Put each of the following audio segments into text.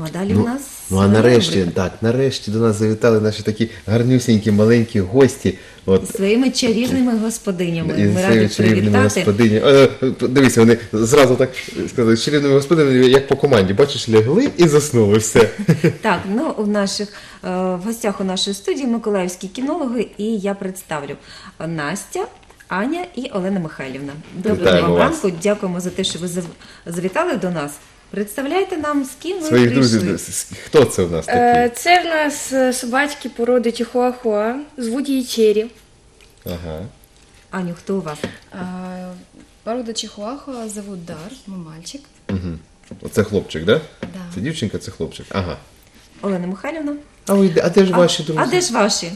Ну а далі у нас Ну а нарешті, рубрика. так, нарешті до нас завітали наші такі гарнюсінькі маленькі гості. От своїми чарівними господинями. і Ми раді своїми чарівними привітати. господині. Е, е, Дивіться, вони зразу так сказали, чарівними господинями, як по команді. Бачиш, лягли і заснули. Все. Так, ну у наших е, в гостях у нашої студії миколаївські кінологи, і я представлю Настя. Аня і Олена Михайлівна. Доброго вам ранку. Дякуємо за те, що ви завітали до нас. Представляйте нам, з ким ви Своїх прийшли. друзів. Хто це в нас такий? Е, Це в нас е, собачки породи Чихуахуа, звуть її Чері. Ага. Аню, хто у вас? А, Порода чихуахуа зовут Дар, мой мальчик. Угу. Оце хлопчик, да? Да. Це дівчинка, це хлопчик. Ага. Олена Михайлівна. А, ви, де- а де ж ваші а, друзі? а де ж ваші?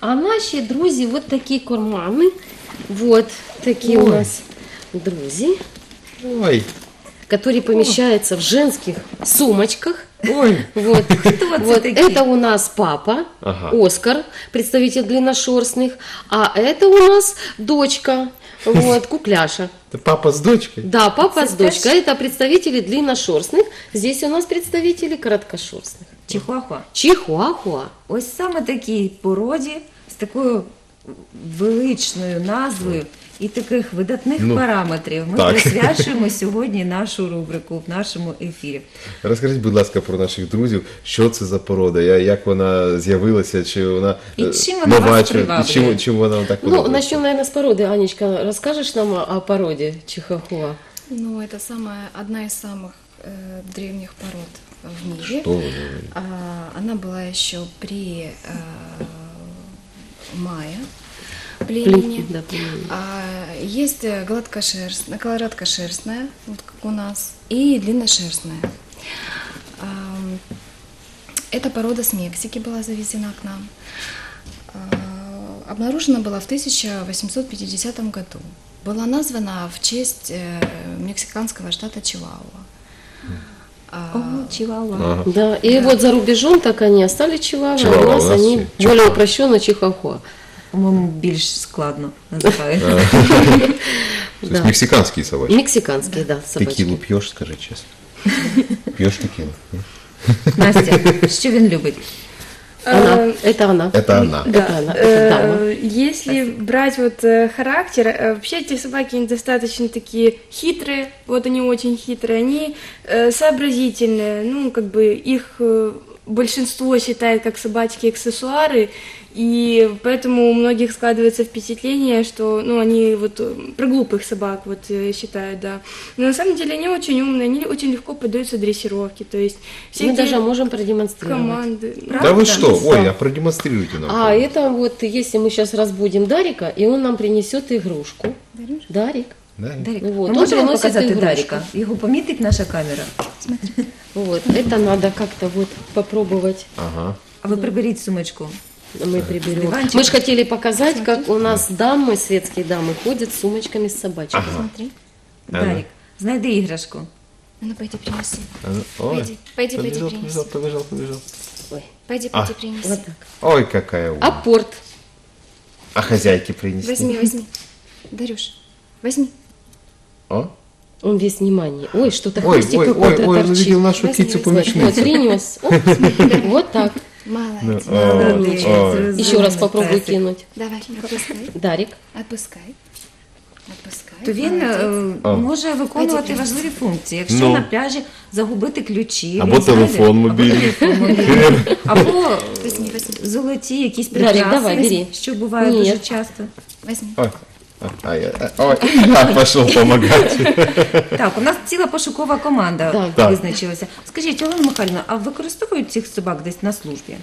А наші друзі, вот такі кармани. Вот такі у нас друзі, Ой, которые помещаются в женских сумочках. ой. Вот. Хто це Вот такі? это у нас папа, Ага. Оскар, представитель длинношерстных, а это у нас дочка, вот, кукляша. Це папа з дочкою? Да, папа Це с дочкой, теж- это представители длинношерстных, здесь у нас представители короткошерстных. Чихуахуа. Чихуахуа. Ось саме такій породі з такою величною назвою і таких видатних Ну, параметрів ми так. присвячуємо сьогодні нашу рубрику в нашому ефірі. Розкажіть, будь ласка, про наших друзів, що це за порода, я- як вона з'явилася, чи вона І е, чим вона нова, вас чи, приваблює? чим, чим вона вам так Ну, подобається? начнем, наверное, с породы. Анечка, расскажешь нам о, о породе Чихуахуа? Ну, это самая, одна из самых э, древних пород в мире. Що ви говорите? А, она была еще при э, майя Племени. Племени, да, племени. А, есть э, гладкошерстная, короткошерстная, вот как у нас, и длинношерстная. Ам, Эта порода с Мексики была завезена к нам. А, Обнаружена была в 1850 году. Была названа в честь э, мексиканского штата Чивауа. А, О, Чивауа. Ага. Да, и вот за рубежом так они остались Чивава, Чивава, а у нас они более упрощенно Чихуахуа. По-моєму, більш складно називають. Тобто Да. мексиканський собачки. Мексиканские, да, собачки. Текілу п'єш, скажи чесно. П'єш текілу? Настя, що він любить? Она, Э, это она. Да. Это она, это дама. Э, Если брать вот э, характер, э, вообще эти собаки они достаточно такие хитрые, вот они очень хитрые, они э, сообразительные, ну как бы их э, большинство считает как собачки аксессуары, и поэтому у многих складывается впечатление, что ну они вот э, про глупых собак вот э, считают, да. Но на самом деле они очень умные, они очень легко поддаются дрессировке, то есть все Мы даже можем продемонстрировать. команды. Да ви що? Правда? Ой, а продемонструйте нам. А это вот, если мы сейчас разбудим Дарика, и он нам принесет игрушку. Дарик. Да? Дарік, Вот, ми он можемо приносить показати ігрушку. Даріка? Його помітить наша камера. Вот, это надо как-то вот попробовать. Ага. А ви приберіть сумочку. Мы приберем. Диванчик. Мы же хотели показать, как у нас дамы, светские дамы, ходят с сумочками с собачками. Смотри. Ага. Дарік, знайди іграшку. А ну пойди принеси. А ну, Ой, Пойди, пойди, пойди, побежал, принеси. побежал, побежал, побежал. Ой, Пойди, А. пойди, принеси. вот так. Ой, какая умная. Апорт. А хозяйки принесли? Возьми, возьми. Дарюш, возьми. О? Он весь внимание. Ой, что-то Ой, хвостик ой, ой, какой-то ой, он увидел нашу кицу возьми. Вот, принес. Оп, вот так. Молодец. Ой. розумний Еще раз попробуй кинуть. Давай, отпускай. Дарик. Отпускай. Отпускай. То він е, може виконувати важливі функції. Якщо Ну. на пляжі загубити ключі, Або він знайде- телефон мобільний. або, телефон мобільний, або Возьми, возьми, золоті якісь Дарик, прикраси, давай, бери. що буває Ні. дуже часто. возьми. А, а, я- а, ой, я пошел помогать. Так, у нас ціла пошукова команда Так. Так. визначилася. Скажіть, Олена Михайлівна, а використовують цих собак десь на службі?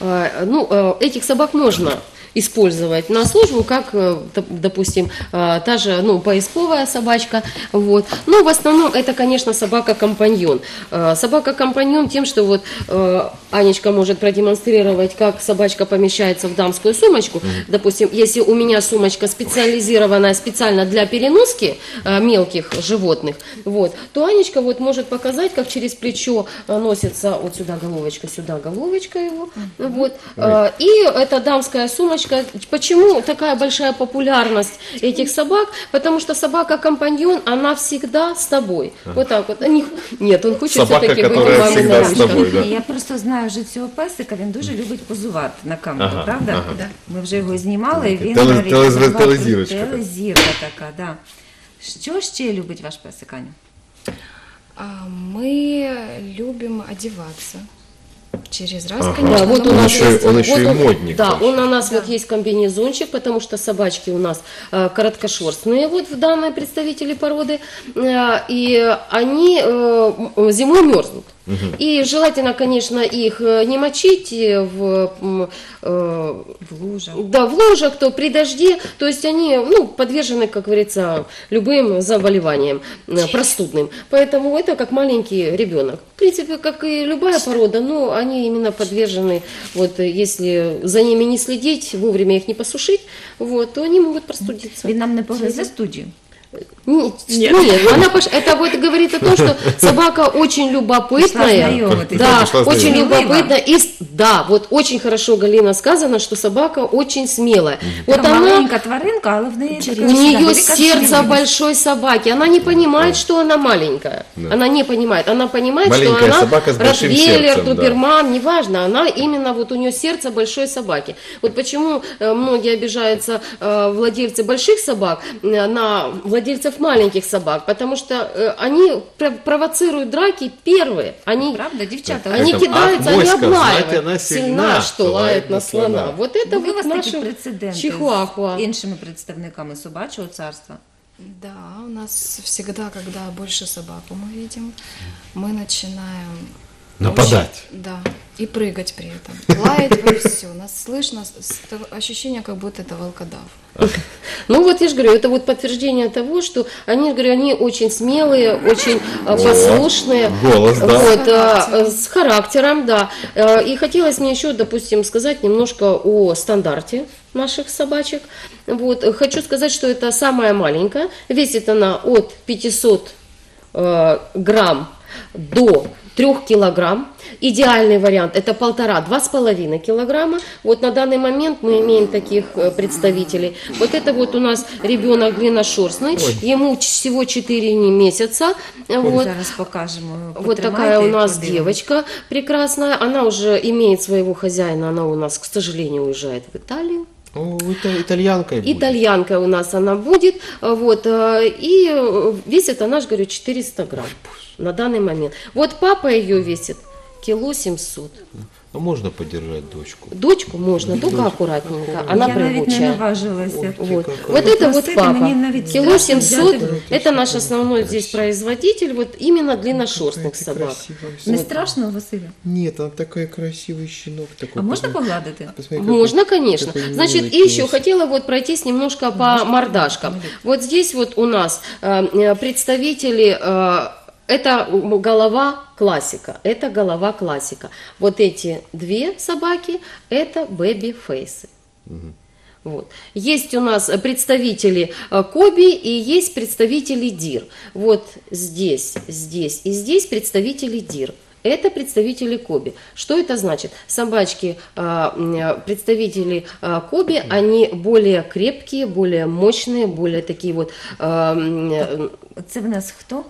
А, Ну, э, этих собак можно использовать на службу, как, э, доп- допустим, э, та же, ну, поисковая собачка, вот. Но в основном это, конечно, собака-компаньон. Э, Собака-компаньон тем, что вот э, Анечка может продемонстрировать, как собачка помещается в дамскую сумочку. Допустим, если у меня сумочка специализирована спроектированная специально для переноски э, мелких животных, вот, то Анечка вот может показать, как через плечо э, носится вот сюда головочка, сюда головочка его, вот, э, и эта дамская сумочка. Почему такая большая популярность этих собак? Потому что собака-компаньон, она всегда с тобой. Вот так вот. Они- Нет, он хочет Собака, все-таки быть которая у мамы всегда на с ручках. тобой. да. Я просто знаю вже цього песика, він дуже любить позувати на камеру, Ага, правда? ага. Да. Ми вже його знімали, і він Теле- навіть телезв- називав- телезірочка така. телезірка така, да. Що ще любить ваш песик, Аню? А, Мы любим одеваться. Через раз, Ага. конечно. Да, вот но у мы- нас еще- есть, он вот еще и он- модник Да, вообще. он у нас вот есть комбинезончик, потому что собачки у нас э, короткошерстные, вот в данной представители породы, э, и они э, м- зимой мерзнут. И желательно, конечно, их э, не мочить э, в, э, В лужах. да, в лужах, то при дожде, то есть они ну, подвержены, как говорится, любым заболеваниям простудным. Поэтому это как маленький ребенок. В принципе, как и любая порода, но они именно подвержены, вот если за ними не следить, вовремя их не посушить, вот, то они могут простудиться. Він нам не погризе студію. Нет, нет. она пош- это вот говорит о том, что собака очень Пошла любопытная. знакомиться. Да, Пошла очень знакомиться. любопытная. И, с- да, вот очень хорошо, Галина, сказано, что собака очень смелая. Вот Така она, маленька тваринка, але в неї таке у всегда нее велика сердце сміливість. большой собаки. Она не понимает, что она маленькая. Да. Она не понимает. Она понимает, что Маленькая она собака с большим Ротвейлер, сердцем, да. Доберман, неважно. Она именно вот у нее сердце большой собаки. Вот почему э, многие обижаются э, владельцы больших собак э, на владельцев маленьких собак, потому что э, они пр- провоцируют драки первые. Они Правда, дівчата? они Поэтому, кидаются, ах, они моська, облаивают. знать она сильна, что лает на слона. Вот это Були у вот вас такі наши прецеденти чихуахуа. з іншими представниками собачого царства? Да, у нас всегда, когда больше собаку мы видим, мы начинаем Нападать. очень- да, и прыгать при этом. Лаять во все. Нас слышно, с- с- то- ощущение, как будто это волкодав. Ну вот я же говорю, это вот подтверждение того, что они, говорю, они очень смелые, очень э, послушные. голос, да. Вот, С характером. э, с характером, да. И хотелось мне еще, допустим, сказать немножко о стандарте наших собачек. Вот. Хочу сказать, что это самая маленькая. Весит она от 500 э, грамм до 3 килограмм. Идеальный вариант это полтора-два с половиной килограмма. Вот на данный момент мы имеем таких э, представителей. Вот это вот у нас ребенок длинношерстный, ему ч- всего 4 месяца. Вот. Зараз покажемо. Вот такая у нас подивимось. девочка прекрасная. Она уже имеет своего хозяина. Она у нас, к сожалению, уезжает в Италию. О, будет. Итальянка у нас она будет. Вот, а, и э, весит она, же говорю, 400 грамм на данный момент. Вот папа ее весит кило 700. А можно подержать дочку? Дочку можно, только аккуратненько. Она Я прыгучая. наважилася. Вот, какая. вот это вот папа. Кило страшно 700, взяти. это наш основной здесь производитель, вот именно длинношерстных собак. красивая Не собака. страшно, Василя? Нет, он такой красивый щенок. Такой, А Посмотри- посмотри, какой- Можно, конечно. Значит, и еще хотела вот пройтись немножко по мордашкам. Вот здесь вот у нас э, э, представители, э, это голова классика, это голова классика. Вот эти две собаки, это бэби-фейсы. Вот. Есть у нас представители э, Коби и есть представители Дир. Вот здесь, здесь и здесь представители Дир. Это представители Коби. Что это значит? Собачки, м, э, представители Коби, они более крепкие, более мощные, более такие вот. э, Це в нас хто?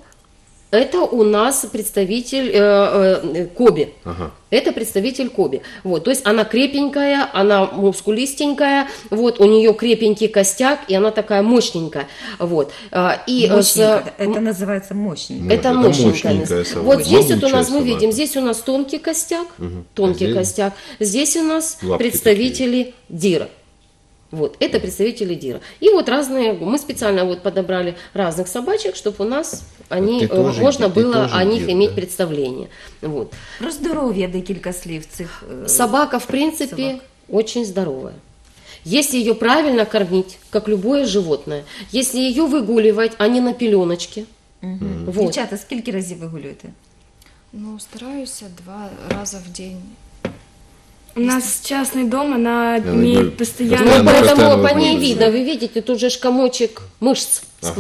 Это у нас представитель э, э, Коби. Ага. Это представитель Коби. Вот, то есть она крепенькая, она мускулистенькая, вот, у нее крепенький костяк, и она такая мощненькая. Вот. А, И э, с- Мощненько. Это называется мощненько. Ну, это это мощненькая. мощненькая. Вот здесь вот у Могучая нас мы видим, здесь у нас тонкий костяк, тонкий А здесь? костяк. Здесь у нас Лапки представители Дира. Вот, это представители Дира. И вот разные, мы специально вот подобрали разных собачек, чтобы у нас они, Ты э, тоже- можно ты было тоже о них Дир, иметь да? представление. Вот. Про здоров'я декілька слів цих. е, Собака, в принципе, собак. очень здоровая. Если ее правильно кормить, как любое животное, если ее выгуливать, а не на пеленочке, вот. Дівчата, скільки разів ви гулюєте? Ну, стараюсь два раза в день. У нас частный дом, она ну, имеет постоянно Ну, постоянно... Постоянно поэтому вот по ней видно. видно, вы видите, тут же ж комочек мышц Ага.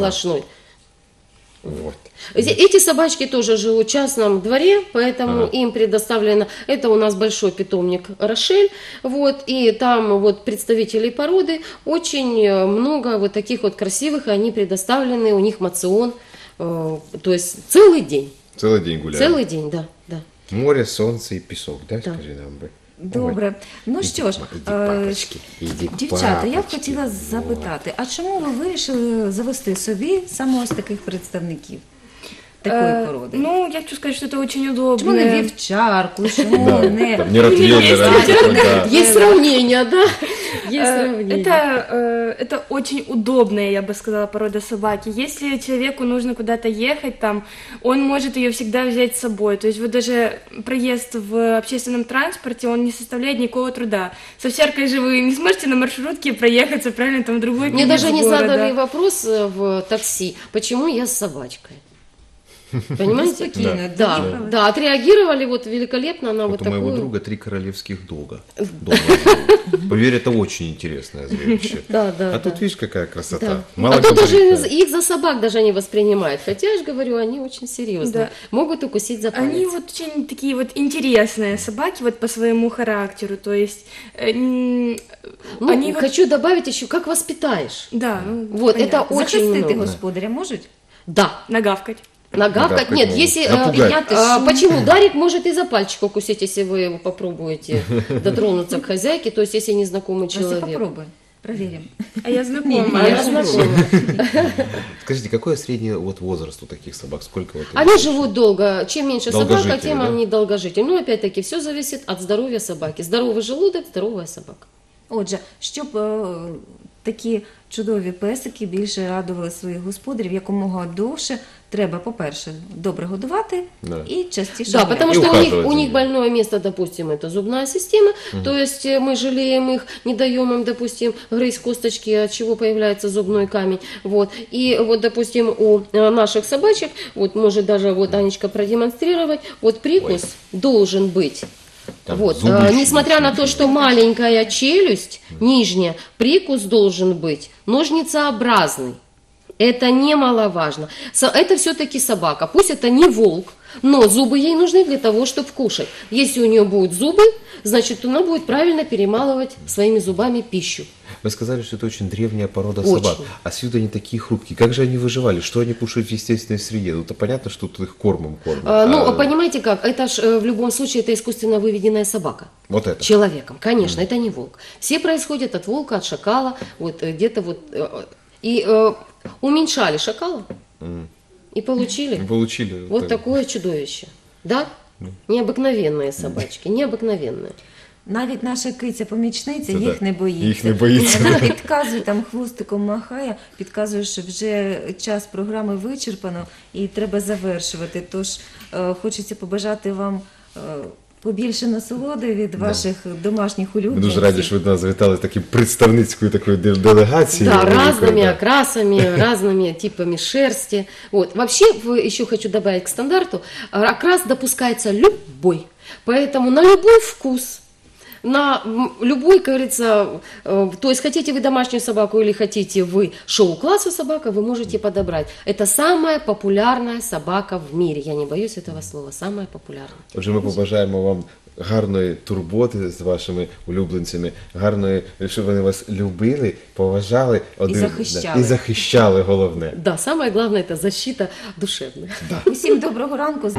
Вот. Эти собачки тоже живут в частном дворе, поэтому Ага. им предоставлено, это у нас большой питомник Рошель, вот, и там вот представителей породы очень э, много вот таких вот красивых, и они предоставлены, у них мацион, э, то есть целый день, Целый день гуляем. целый день, да, да. Море, сонце і пісок, да? Да. Скажи нам би. Добре. Ну Іди, що ж, па- іди, е, папочки, іди, дівчата, я б папочки. хотіла запитати, а чому ви вирішили завести собі саме ось таких представників Такої Э, породи? Ну, я хочу сказать, что это очень удобно. Чому не вівчарку, чому не там, не не такой, да. Есть сравнение, да, есть Э, сравнение. Это, э, это очень удобная, я бы сказала, порода собаки. Если человеку нужно куда-то ехать, там, он может ее всегда взять с собой. То есть вот даже проезд в общественном транспорте, он не составляет никакого труда. С овсяркой же вы не сможете на маршрутке проехаться, правильно, там в другой Мне конец даже не города. задали вопрос э, в такси, почему я с собачкой. Понимаете? Спокойно, Да, доехала. да, отреагировали вот великолепно на вот, Вот у моего такую. друга три королевских дома. Поверь, это очень интересное зрелище. Да, да, А да. тут видишь, какая красота. Да. Мало а тут даже их за собак даже не воспринимают. Хотя я же говорю, они очень серьезные. Да. Могут укусить за палец. Они вот очень такие вот интересные собаки вот по своему характеру, то есть э, Ну, они вот- хочу добавить еще, как воспитаешь. да, ну, Вот, понятно. это очень захистити много. господаря можуть? Да, нагавкать. нагавкать. Нагавкать Нет, могут. если... э, Напугать. Підняти А, шум. почему? Дарик может и за пальчик укусить, если вы его попробуете дотронуться к хозяйке, то есть если незнакомый Настя, человек. попробуй. Проверим. А я знакома. А я я знакома. Скажите, какой средний вот возраст у таких собак? Сколько вот Они живут долго. Чем меньше собака, Долгожители, тем да? они долгожители. Ну, опять-таки, все зависит от здоровья собаки. Здоровый желудок, здоровая собака. Отже, щоб е, такі чудові песики більше радували своїх господарів якомога довше, треба, по-перше, добре годувати Да. і частіше Да, потому И что у них, у них больное место, допустим, это зубная система, то есть э, мы жалеем их, не даем им, допустим, грызть косточки, от чего появляется зубной камень, вот, и вот, допустим, у э, наших собачек, вот, может даже вот Анечка продемонстрировать, вот прикус должен быть, Там вот, зубы еще несмотря на то, что маленькая челюсть, нижняя, прикус должен быть ножницеобразный. Это немаловажно. Это все-таки собака. Пусть это не волк, но зубы ей нужны для того, чтобы кушать. Если у нее будут зубы, значит, она будет правильно перемалывать своими зубами пищу. Вы сказали, что это очень древняя порода Очень. собак. А с виду они такие хрупкие. Как же они выживали? Что они кушают в естественной среде? Ну, то понятно, что тут их кормом кормят. А, ну, А понимаете как? Это ж э, в любом случае это искусственно выведенная собака. Вот это. Человеком, конечно, это не волк. Все происходят от волка, от шакала, вот э, где-то вот э, и э, уменьшали шакала и получили Получили. вот так. такое чудовище, да? Необыкновенные собачки, необыкновенные. Навіть наша киця-помічниця Це їх так. не боїться. Їх не боїться. Вона підказує там хвостиком махає, підказує, що вже час програми вичерпано і треба завершувати. Тож е, хочеться побажати вам е, побільше насолоди від ваших домашніх Ми улюбленців. дуже раді, що ви до нас завітали таким представницькою такою де- делегацією. Да, великою, разными да. окрасами, разными типами шерсти. Вот. Вообще, в- еще хочу добавить к стандарту, а, окрас допускается любой. Поэтому на любой вкус, на м, любой, как говорится, э, то есть хотите вы домашнюю собаку или хотите вы шоу-классу собака, вы можете подобрать. Это самая популярная собака в мире. Я не боюсь этого слова. Самая популярная. Отже, ми побажаємо вам гарної турботи з вашими улюбленцями, гарної, щоб вони вас любили, поважали один захищали. да, і захищали головне. Да, самое главное это защита душевная. Усім доброго ранку.